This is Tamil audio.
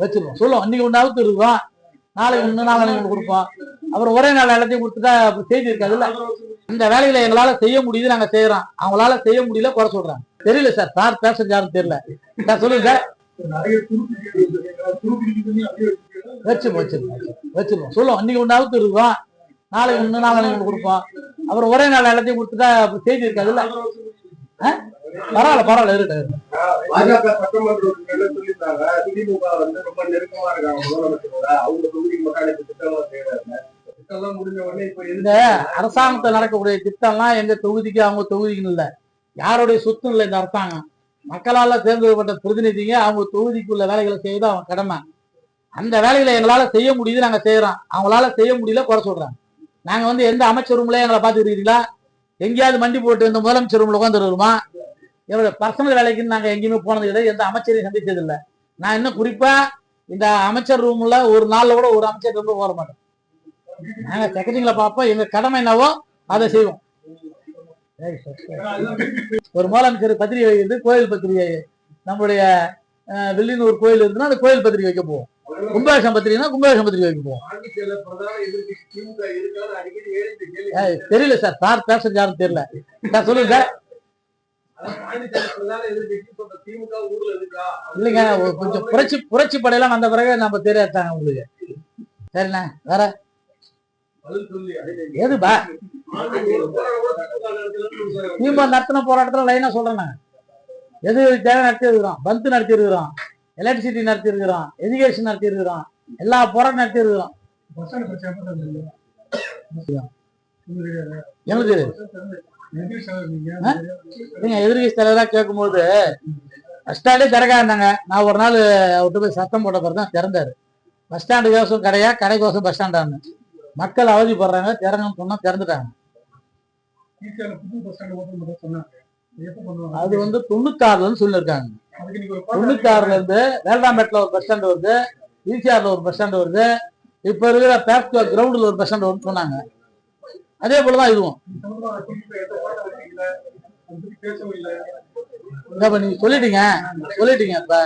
வச்சிருவோம். சொல்லுவோம். இன்னைக்கு ஒன்று அவுத்து இருக்கோம் நாளைக்கு ஒன்று நாளைக்கு ஒன்று கொடுப்போம் அப்புறம் ஒரே நாள் எல்லாத்தையும் கொடுத்துட்டா அப்புறம் செய்தி இருக்காதுல்ல? இந்த வேலையில எங்களால செய்ய முடியுது நாங்க செய்யறோம் அவங்களால செய்ய முடியல குறை சொல்றாங்க. தெரியல சார். சார் பேச யாரும் தெரியல. சார் சொல்லுங்க வச்சிருவோம் வச்சிருவோம் வச்சிருவோம். சொல்லுவோம். இன்னைக்கு ஒன்று அவுத்து இருக்கோம் நாளைக்கு ஒன்று நாளைக்கு ஒன்று கொடுப்போம் அப்புறம் ஒரே நாள் எல்லாத்தையும் கொடுத்துட்டா அப்புறம் செய்தி இருக்காதுல்ல? பரவாயில்ல பரவாயில்ல இருக்கு பாஜக சட்டமன்ற உறுப்பினர்கள் சொல்லியிருந்தாங்க. திமுக வந்து ரொம்ப நெருக்கமா இருக்காங்க முதலமைச்சரோட. அவங்க செய்யறாங்க இந்த எதுக்கு அரசாங்கத்தில் நடக்கக்கூடிய திட்டம்லாம் எங்க தொகுதிக்கு அவங்க தொகுதிக்கு இல்லை. யாருடைய சொத்தும் இல்லை இந்த அரசாங்கம். மக்களால தேர்ந்தெடுக்கப்பட்ட பிரதிநிதிங்க அவங்க தொகுதிக்குள்ள வேலைகளை செய்வது அவங்க கடமை. அந்த வேலைகளை எங்களால செய்ய முடியுது நாங்க செய்யறோம் அவங்களால செய்ய முடியல குறை சொல்றாங்க. நாங்க வந்து எந்த அமைச்சர் ரூம்ல எங்களை பார்த்துக்கிறீங்களா எங்கேயாவது மண்டி போட்டு இந்த முதலமைச்சர் ரூம்ல உட்காந்துருக்குமா என்னோட பர்சனல் வேலைக்குன்னு நாங்கள் எங்கேயுமே போனது இல்லை. எந்த அமைச்சரையும் சந்தித்தது இல்லை. நான் இன்னும் குறிப்பா இந்த அமைச்சர் ரூம்ல ஒரு நாள்ல கூட ஒரு அமைச்சர் ரொம்ப போக மாட்டோம். நாங்கள் செக்ரட்டரிங்களை பார்ப்போம். எங்க கடமை என்னவோ அதை செய்வோம். ஒரு முதலமைச்சர் பத்திரிகை வைக்கிறது கோயில் பத்திரிகை. நம்மளுடைய அஹ், வில்லியனூர் கோயில் இருந்துன்னா அந்த கோயில் பத்திரிகை வைக்க போவோம். கும்பாபிஷம் பத்திரிகைனா கும்பாபிஷம் பத்திரிகை வைக்க போவோம். தெரியல சார். சார் பேசுறது யாரும் தெரியல. சார் சொல்லுங்க சார். இல்லைங்க கொஞ்சம் புரட்சி புரட்சி படையெல்லாம் வந்த பிறகு நம்ம தெரியாதாங்க உங்களுக்கு. சரிண்ணா வேற? பதில் எதுபா திமுக நடத்தின போராட்டத்தில் லைனா சொல்றேன் எது தேவை நடத்தி இருக்கிறோம் பந்து நடத்தி இருக்கிறோம் எலக்ட்ரிசிட்டி நடத்தி இருக்கிறோம் எஜுகேஷன் நடத்தி இருக்கிறோம் எல்லா போராட்டம் நடத்தி இருக்கிறோம் நீங்க எதிர்கட்சி தலைவராக கேட்கும்போது பஸ் ஸ்டாண்டே திறக்கா இருந்தாங்க. நான் ஒரு நாள் அவர்கிட்ட போய் சத்தம் போட்ட பிறகு தான் திறந்தாரு. பஸ் ஸ்டாண்டு கோசம் கடையா? கடைக்கோசம் பஸ் ஸ்டாண்டான்னு மக்கள் அவதிப்படுறாங்க திறங்கன்னு சொன்னா திறந்துட்டாங்க. அது வந்து தொண்ணூத்தாறுலன்னு சொல்லியிருக்காங்க. தொண்ணூத்தாறுல இருந்து வேல்ராம்பேட்டில் ஒரு பஸ் ஸ்டாண்ட் வருது. ஈசிஆர்ல ஒரு பஸ் ஸ்டாண்ட் வருது. இப்ப இருக்கிற பேக்டு கிரவுண்டில் ஒரு பஸ் ஸ்டாண்ட் வந்து சொன்னாங்க. அதே போலதான் இதுவும். சம்பந்தமா நீங்க சொல்லிட்டீங்க? சொல்லிட்டீங்க இப்ப